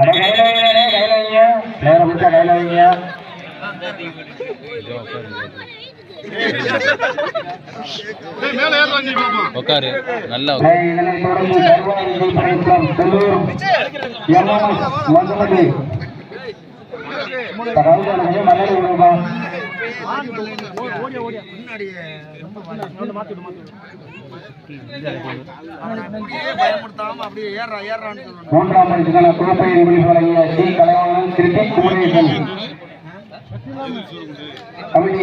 கையில வைங்க கையில வைங்க உட்காரு நல்லா மூன்றாம் பரிசுக்கான கோப்பையை விழி வழங்கிய சி கலைவாணன் திருப்பி குமரேசன் கமிட்டி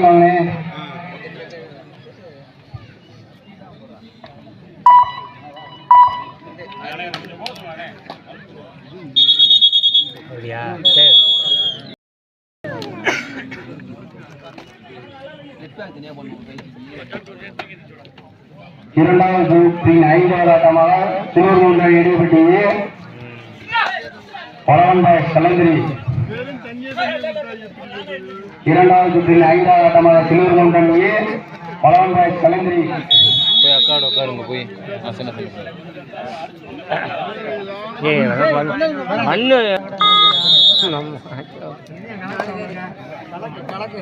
இரண்டாவது சுற்றின் ஐந்தாவது ஆட்டமாக சிவகுண்டம் இடைப்பட்டியே பலவன்பாய் கலந்திரி இரண்டாவது ஐந்தாவது ஆட்டமாக சிவகுண்டம் ஏ பலவன்பாய் கலந்திரி போய். அக்காடு உட்காருங்க போய் ஆசன மண்ணு கலக்கு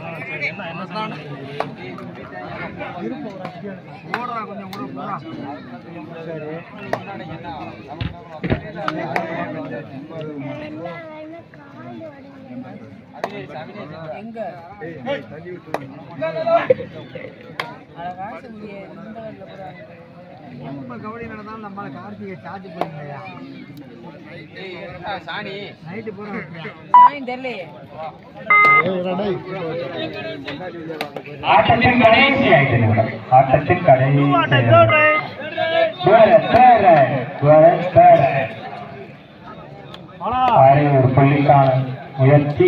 போறா ரொம்ப கபடி நடந்தாலும் நம்மளால கார்த்திகை சார்ஜ் பண்ணுங்கய்யா நைட்டு போறோம் ஆட்டத்தின் கடைசி ஆயிட்டு ஆட்டத்தின் கடைசி ஒரு பள்ளிக்கான முயற்சி.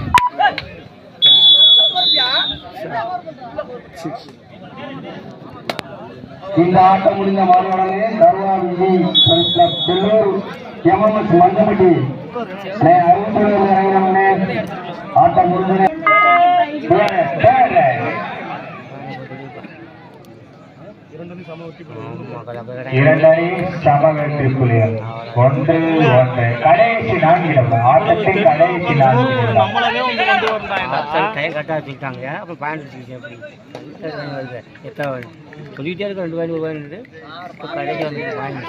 இந்த ஆட்டம் முடிந்த மறுவடனே தர்வா விஜய் பிரஸ் எம்எம்எஸ் அறுபத்தி ஏழு ஆட்டம் முடிஞ்சனே சம வெற்றி புலிகள் ஒன்று ஒன்று கடைசி நான்கிடம் ஆட்டத்தின் கடைசி நான்கிடம் டைம் கரெக்டாக வச்சுக்கிட்டாங்க. அப்புறம் பாயிண்ட் எத்தனை ரெண்டு பாயிண்ட் பாயிண்ட் இப்போ கடைசி வந்து பாயிண்ட்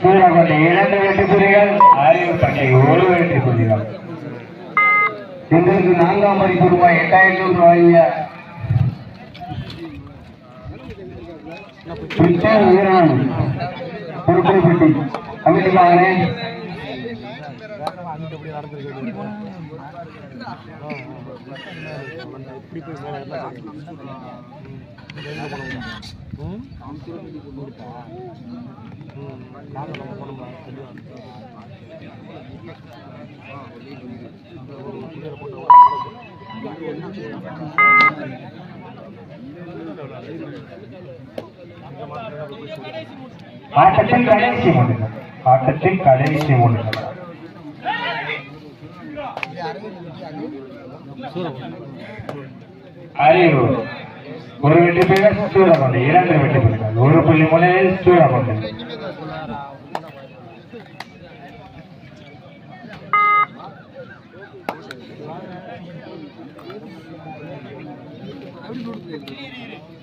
சூரகொண்டை இரண்டு வெற்றி புலிகள் ஆரியப்பட்டை ஒரு வெற்றி புலிகள் எங்களுக்கு நான்காம் மதிப்பு ரூபாய் எட்டாயிரத்தி ரூபாய். கிருஷ்ணன் வீரன் திருப்பதிப்பட்டி கமிட்டிக்காரனே ஆட்டத்தில் கடைசி ஒன்று ஆட்டத்தில் கடைசி ஒன்று அறிவு ஒரு வெற்றி பேர் சூழமண்டு இரண்டு வெற்றி பெறுகிறார் ஒரு புள்ளி முனையில் சூழமண்டு Thank you.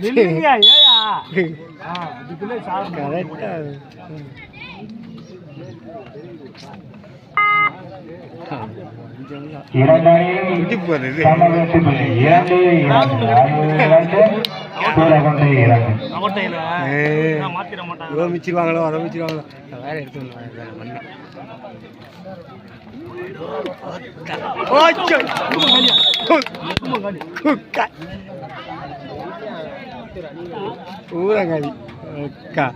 நில்லுங்கயா ஏயா வேற எடுத்து ஊரங்காடி அக்கா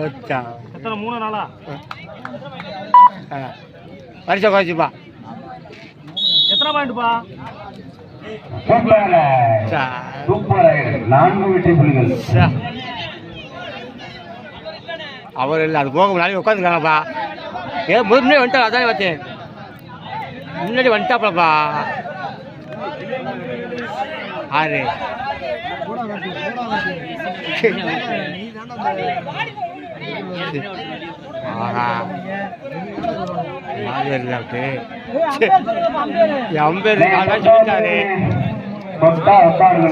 அக்கா எத்தனை மூணு நாளா பரிசா குறைச்சிப்பா எத்தனை பாயிண்ட்ப்பா அவர் இல்லை அது போக முன்னாடி உட்காந்துருக்காங்கப்பா ஏ முன்னாடி வந்துட்டா அதானே பார்த்தேன் முன்னாடி வந்துட்டாப்லப்பா ஆறு. இல்லாட்டு அம்பேர் நாலு சொல்லிட்டாரு.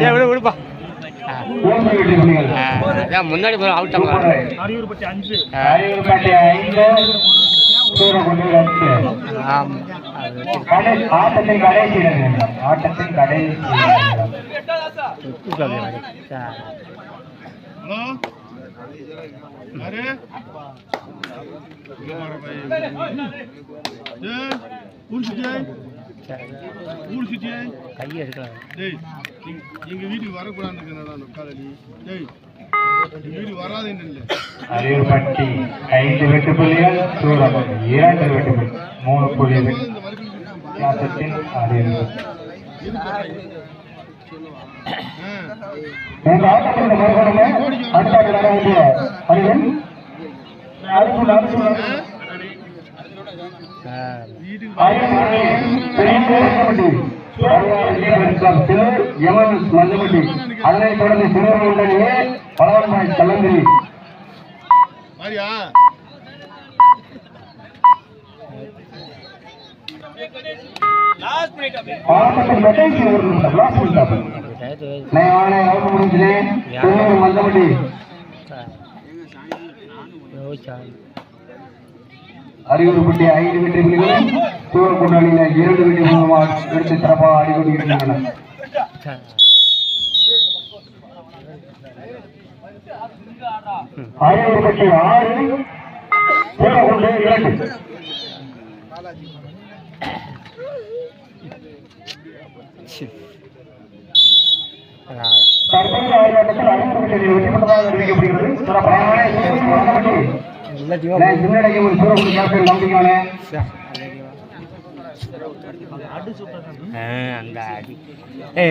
சரி விடு விடுப்பா. அதான் முன்னாடி அவுட்டாங்க அஞ்சு. அரியலூர்பேட்டை ஐந்து ஆட்டத்தின் கடைசி ஆட்டத்தின் கடைசி ஹலோ கையை எடுக்கலாம் டேய் எங்க- வீட்டுக்கு வரக்கூடாதுன்னு காலடி டேய் வீட்டுக்கு அரியலூர்பட்டி ஐந்து வெற்றி புள்ளிகள் சூரகுண்டு இரண்டு வெற்றி புள்ளி மூணு வேண்டிய அணிகள் அடுத்து அடுத்து சார் அதனைத் தொடர்ந்து சிறுவர்களுடனே பலவன்பாய் கலந்திரி யோசிச்சாங்க அறிவுறுப்பட்டி ஐந்து வெற்றி புள்ளிகளும் சூழல் கொண்டாடின இரண்டு வெற்றி மூலமாக எடுத்து சிறப்பாக ஆடிக்கொண்டிருக்கின்றன. சார் ஆறு சூழல் இரண்டு தற்போதைய ஆய்வாட்டத்தில் அறிவுறுப்பட்டி வெற்றி அறிவிக்கப்படுகிறது சிறப்பான மந்தமட்டி ஒரு சூழல் கேப்டன் நம்பிக்கையான அந்த அடி ஏ